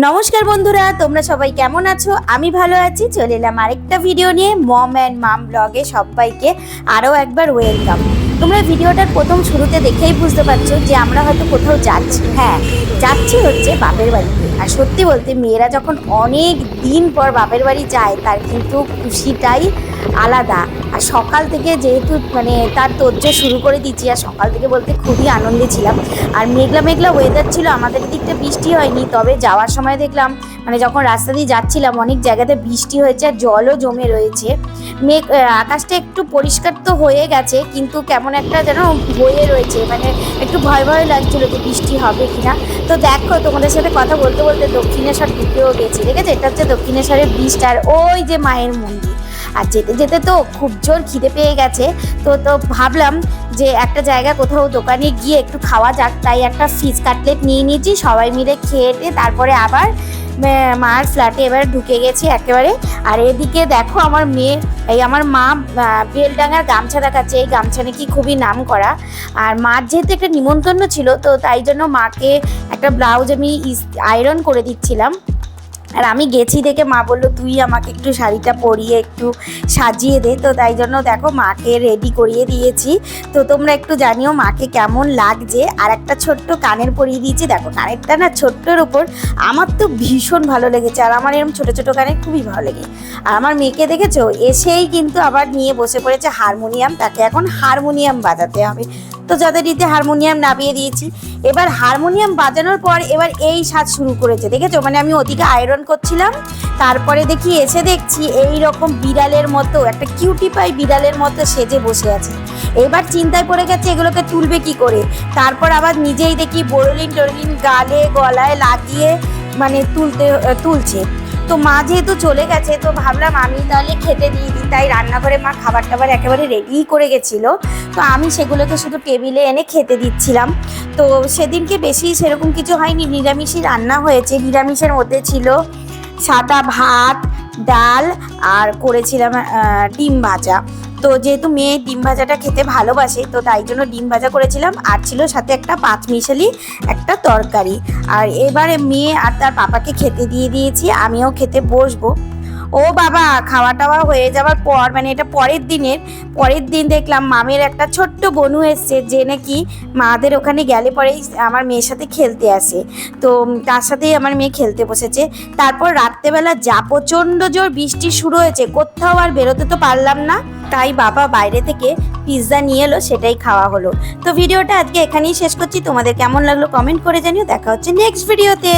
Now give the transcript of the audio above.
নমস্কার বন্ধুরা, তোমরা সবাই কেমন আছো? আমি ভালো আছি। চলে এলাম আরেকটা ভিডিও নিয়ে। মম অ্যান্ড মাম ব্লগে সবাইকে আরও একবার ওয়েলকাম তোমরা ভিডিওটার প্রথম শুরুতে দেখেই বুঝতে পারছ যে আমরা হয়তো কোথাও যাচ্ছি। হ্যাঁ যাচ্ছি হচ্ছে বাপের বাড়িতে। আর সত্যি বলতে মেয়েরা যখন অনেক দিন পর বাপের বাড়ি যায়, তার কিন্তু খুশিটাই আলাদা। আর সকাল থেকে যেহেতু মানে তার তোজ্জ শুরু করে দিচ্ছি, আর সকাল থেকে বলতে খুবই আনন্দে ছিলাম। আর মেঘলা মেঘলা ওয়েদার ছিল, আমাদের দিকটা বৃষ্টি হয়নি, তবে যাওয়ার সময় দেখলাম মানে যখন রাস্তা দিয়ে যাচ্ছিলাম, অনেক জায়গাতে বৃষ্টি হয়েছে আর জলও জমে রয়েছে। মেঘ আকাশটা একটু পরিষ্কার তো হয়ে গেছে, কিন্তু কেমন একটা যেন বয়ে রয়েছে। মানে একটু ভয় ভয় লাগছিল যে বৃষ্টি হবে কিনা। তো দেখো, তোমাদের সাথে কথা বলতে বলতে দক্ষিণেশ্বর ঢুকেও গেছি, ঠিক আছে? এটা হচ্ছে দক্ষিণেশ্বরের বৃষ্টি আর ওই যে মায়ের মন্দির। আর যেতে যেতে তো খুব জোর খিদে পেয়ে গেছে। তো তো ভাবলাম যে একটা জায়গা কোথাও দোকানে গিয়ে একটু খাওয়া যাক। তাই একটা ফিশ কাটলেট নিয়ে নিয়েছি, সবাই মিলে খেয়ে তারপরে আবার মার ফ্ল্যাটে এবার ঢুকে গেছি একেবারে। আর এদিকে দেখো আমার মেয়ে, এই আমার মা বেলডাঙার গামছা দেখাচ্ছে। এই গামছা নাকি খুবই নাম করা আর মার যেহেতু একটা নিমন্ত্রণ ছিল, তো তাই জন্য মাকে একটা ব্লাউজ আমি আয়রন করে দিচ্ছিলাম। আর আমি গেছি দেখে মা বলল, তুই আমাকে একটু শাড়িটা পরিয়ে একটু সাজিয়ে দে। তো তাই জন্য দেখো মাকে রেডি করিয়ে দিয়েছি। তো তোমরা একটু জানিও মাকে কেমন লাগছে। আর একটা ছোট্ট কানের পরিয়ে দিয়েছি। দেখো কানেরটা না ছোট্টর উপর আমার তো ভীষণ ভালো লেগেছে। আর আমার এরকম ছোটো ছোটো কানের খুবই ভালো লেগে। আর আমার মেয়েকে দেখেছ? এসেই কিন্তু আবার নিয়ে বসে পড়েছে হারমোনিয়াম। তাকে এখন হারমোনিয়াম বাজাতে হবে। তো যথারীতি হারমোনিয়াম নামিয়ে দিয়েছি। এবার হারমোনিয়াম বাজানোর পর এবার এই সাজ শুরু করেছে, দেখেছ? মানে আমি ওদিকে আয়রন করছিলাম, তারপরে দেখি এসে দেখছি এই রকম বিড়ালের মতো, একটা কিউটি পাই বিড়ালের মতো সেজে বসে আছে। এবার চিন্তায় পড়ে গেছে এগুলোকে তুলবে কি করে? তারপর আবার নিজেই দেখি বোরলিন টোরলিন গালে গলায় লাগিয়ে মানে তুলতে তুলছে। তো মা যেহেতু চলে গেছে, তো ভাবলাম আমি তাহলে খেতে দিয়ে দিই। তাই রান্নাঘরে মা খাবার টাবার একেবারে রেডি করে গেছিল। তো আমি সেগুলোকে শুধু টেবিলে এনে খেতে দিচ্ছিলাম। তো সেদিনকে বেশি সেরকম কিছু হয়নি। নিরামিষই রান্না হয়েছে। নিরামিষের মধ্যে ছিল সাদা ভাত, ডাল, আর করেছিলাম ডিম ভাজা। তো যেহেতু মেয়ে ডিম ভাজাটা খেতে ভালোবাসে, তো তাই জন্য ডিম ভাজা করেছিলাম। আর ছিল সাথে একটা পাঁচ মিশালি, একটা তরকারি। আর এবারে মেয়ে আর তার পাপাকে খেতে দিয়ে দিয়েছি, আমিও খেতে বসবো। ও বাবা খাওয়া টাওয়া হয়ে যাওয়ার পর মানে এটা পরের দিনের, পরের দিন দেখলাম মামের একটা ছোট্ট বনু এসছে, যে নাকি মাদের ওখানে গেলে পরেই আমার মেয়ের সাথে খেলতে আসে। তো তার সাথেই আমার মেয়ে খেলতে বসেছে। তারপর রাত্রেবেলা যা প্রচণ্ড জোর বৃষ্টি শুরু হয়েছে, কোথাও আর বেরোতে তো পারলাম না। তাই বাবা বাইরে থেকে পিৎজা নিয়ে এলো, সেটাই খাওয়া হলো। তো ভিডিওটা আজকে এখানেই শেষ করছি। তোমাদের কেমন লাগল কমেন্ট করে জানিও। দেখা হচ্ছে নেক্সট ভিডিওতে